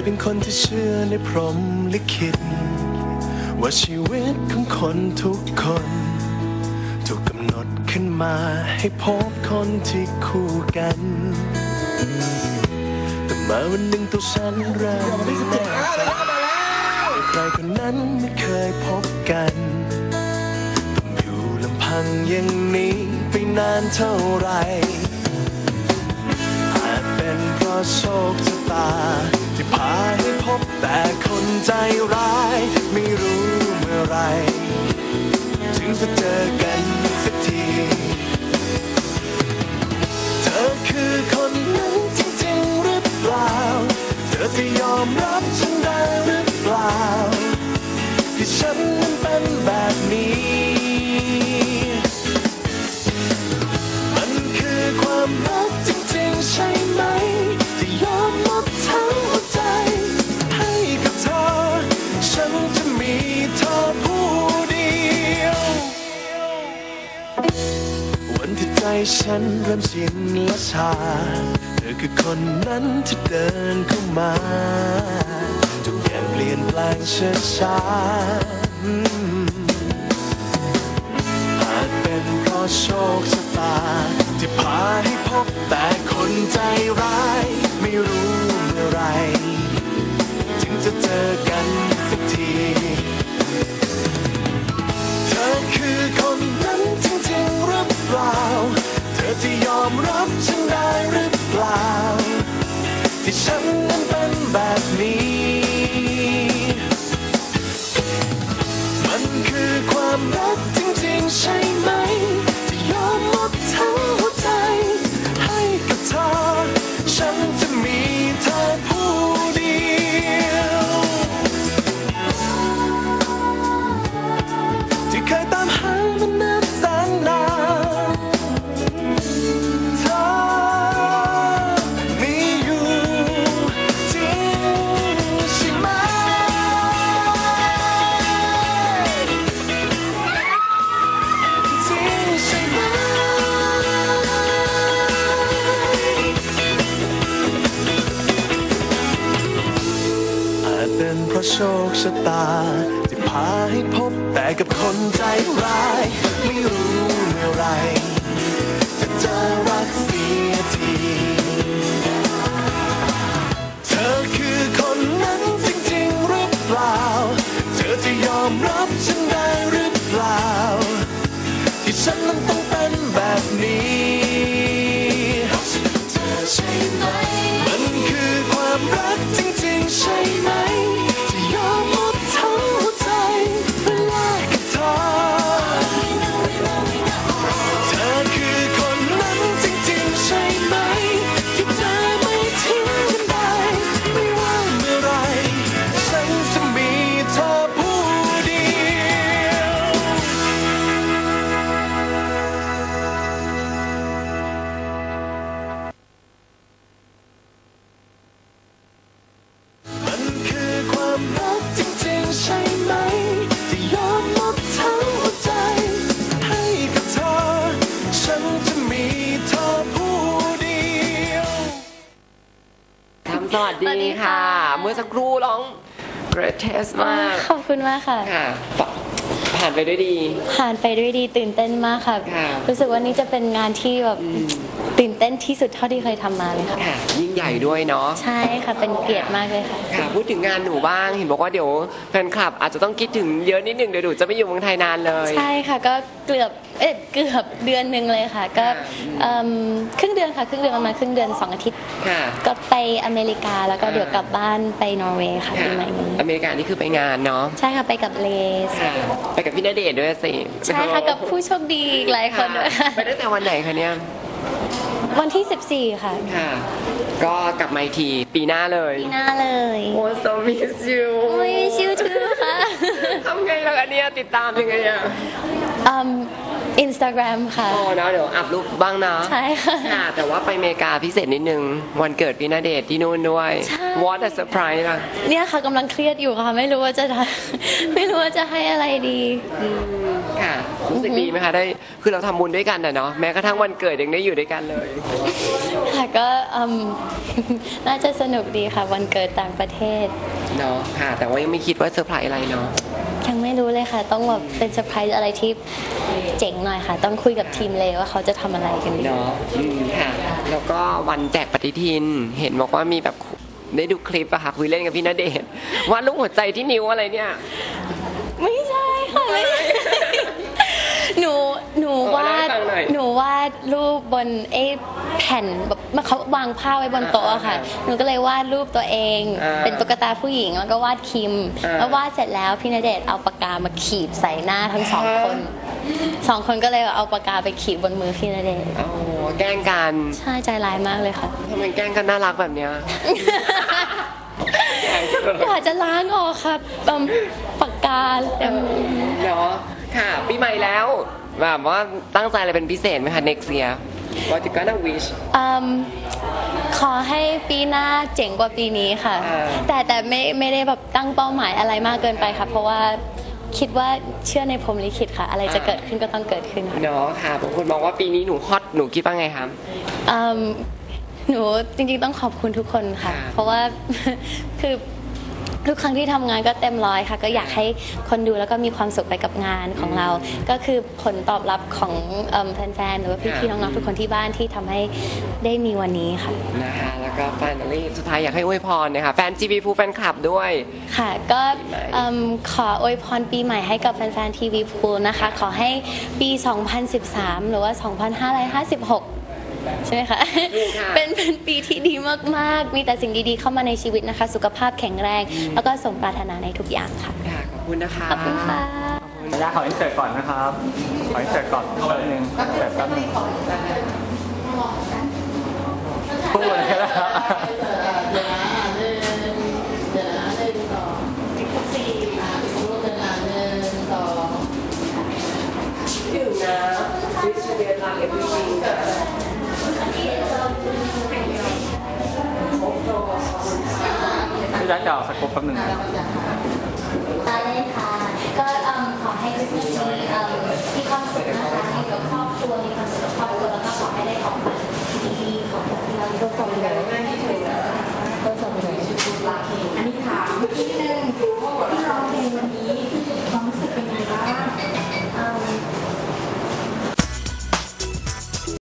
ยเป็นคนที่เชื่อในพรหมลิขิตว่าชีวิตของคนทุกคน ถูกกำหนดขึ้นมาให้พบคนที่คู่กัน แต่มาวันหนึ่งตัวฉันเริ่มไม่แน่ใจใครคนนั้นไม่เคยพบกัน ต้องอยู่ลำพังอย่างนี้ไปนานเท่าไหร่ ใจร้าย ไม่รู้เมื่อไร ถึงจะเจอกัน ฉันเริ่มชินและชา เธอคือคนนั้นที่เดินเข้ามา ทุกอย่างเปลี่ยนแปลงเช้าๆอืมอาจเป็นเพราะโชคชะตา ที่พาให้พบแต่คนใจร้าย ที่ฉันนั้นเป็นแบบนี้ เป็นเพราะโชคชะตา ที่พาให้พบแต่กับคนใจร้าย ไม่รู้เมื่อไหรจะเจอรักเสียทีเธอคือคนนั้นจริงๆหรือเปล่า เธอจะยอมรับฉันได้หรือเปล่า ที่ฉันนั้น วัสสวัสดีดีค่ะ ค่ะ เมื่อสักครู่ร้อง great taste มากขอบคุณมากค่ะ ค่ะปะผ่านไปด้วยดี ผ่านไปด้วยดีตื่นเต้นมากค่ะ ค่ะ รู้สึกว่านี่จะเป็นงานที่แบบ ตื่นเต้นที่สุดเท่าที่เคยทำมาเลยค่ะ ค่ะ ยิ่งใหญ่ด้วยเนาะใช่ค่ะเป็นเกียรติมากเลยค่ะ ค่ะ พูดถึงงานหนูบ้าง เห็นบอกว่าเดี๋ยวแฟนคลับ อาจจะต้องคิดถึงเยอะนิดนึงเดี๋ยวหนูจะไม่อยู่เมืองไทยนานเลย ใช่ค่ะก็เกือบเอ๊ะเกือบเดือนหนึ่งเลยค่ะ ก็เอิ่มครึ่งเดือนค่ะครึ่งเดือนประมาณครึ่งเดือนสองอาทิตย์ ค่ะ ก็ไปอเมริกาแล้วก็เดี๋ยวกลับบ้านไปนอร์เวย์ค่ะค่ะ ปีใหม่นี้อเมริกานี่คือไปงานเนาะ ใช่ค่ะไปกับเลสค่ะ ไปกับพี่ณเดชน์ด้วยสิใช่ค่ะกับผู้โชคดีอีกหลายคนด้วยค่ะ ไปตั้งแต่วันไหนคะเนี่ย วันที่ 14 ค่ะค่ะ ก็กลับมาอีกทีปีหน้าเลยปีหน้าเลยโอ้ so miss you โอ้ยชิวทือค่ะ ทำไงล่ะคะเนี่ยติดตามยังไงอะอิน สตาแกรมค่ะ โอ้เนาะเดี๋ยวอัพรูปบ้างนะใช่ค่ะ ค่ะ แต่ว่าไปอเมริกาพิเศษนิดนึง วันเกิดพี่ณเดชน์ที่นู่นด้วย ใช่ what a surprise ล่ะเนี่ยค่ะกำลังเครียดอยู่ค่ะ ไม่รู้ว่าจะ ไม่รู้ว่าจะให้อะไรดี ค่ะรู้สึกดีไหมคะได้คือเราทำบุญด้วยกันนะเนาะแม้กระทั่งวันเกิดยังได้อยู่ด้วยกันเลย ค่ะก็อืม น่าจะสนุกดีค่ะ วันเกิดต่างประเทศ เนาะค่ะ แต่ว่ายังไม่คิดว่าเซอร์ไพรส์อะไรเนาะ ยังไม่รู้เลยค่ะ ต้องแบบเป็นเซอร์ไพรส์อะไรที่เจ๋งหน่อยค่ะ ต้องคุยกับทีมเลยว่าเขาจะทำอะไรกันดี เนาะอืมค่ะ แล้วก็วันแจกปฏิทิน เห็นบอกว่ามีแบบได้ดูคลิปอะค่ะ คุยเล่นกับพี่ณเดชน์วาดรูปหัวใจที่นิ้วอะไรเนี่ย ไม่ใช่ค่ะไม่ใช่ ห้ดฟังหน่อยหนูวาดรูปบนไอ้แผ่นแบบมันเขาวางผ้าไว้บนโต๊ะอะค่ะ หนูก็เลยวาดรูปตัวเอง อ่าเป็นตุ๊กตาผู้หญิงแล้วก็วาดคิม อ่า แล้ววาดเสร็จแล้วพี่ณเดชน์เอาปากกามาขีดใส่หน้าทั้งสองคนสองคนก็เลยเอาปากกาไปขีดบนมือพี่ณเดชน์อ๋อแกล้งกันใช่ใจร้ายมากเลยค่ะ ทำไมแกล้งกันน่ารักแบบเนี้ย อยากจะล้างออกค่ะอืมปากกาเต็ม เนาะ ค่ะ ปีใหม่แล้ว แบบว่าตั้งใจอะไรเป็นพิเศษไหมคะ next year what you gonna wish อืมขอให้ปีหน้าเจ๋งกว่าปีนี้ค่ะ อ่า แต่แต่ไม่ไม่ได้แบบตั้งเป้าหมายอะไรมากเกินไปค่ะ เพราะว่าคิดว่าเชื่อในพรหมลิขิตค่ะ อะไรจะเกิดขึ้นก็ต้องเกิดขึ้นค่ะเนาะค่ะบางคนมองว่าปีนี้หนูฮอตหนูคิดว่าไงคะ อืมหนูจริงๆต้องขอบคุณทุกคนค่ะ ค่ะ เพราะว่า คือ ทุกครั้งที่ทำงานก็เต็มร้อยค่ะ ก็อยากให้คนดูแล้วก็มีความสุขไปกับงานของเรา ก็คือผลตอบรับของเอิ่มแฟนๆหรือว่าพี่ๆน้องๆทุกคนที่บ้านที่ทำให้ได้มีวันนี้ค่ะ นะคะ แล้วก็ finally สุดท้ายอยากให้อวยพรนะคะแฟน GV ฟูแฟนคลับด้วย ค่ะก็เอิ่มขออวยพรปีใหม่ให้กับแฟนๆทีวีพูนะคะ ขอให้ปี 2013 หรือว่า 2556 ใช่ไหมคะเป็นเป็นปีที่ดีมากๆ มีแต่สิ่งดีๆเข้ามาในชีวิตนะคะ สุขภาพแข็งแรง แล้วก็สมปรารถนาในทุกอย่างค่ะ ค่ะขอบคุณนะคะ ขอบคุณค่ะ ขออนุญาตขออินเสิร์ตก่อนนะครับ ขออินเสิร์ตก่อนแป๊บนึงอินเสิร์ตแป๊บนึง ยักษ์จะเอาสกบแป๊บหนึ่งนะเลยค่ะ ก็ขอให้ทุกคนมีความสุขนะคะให้กับครอบครัวมีความสุข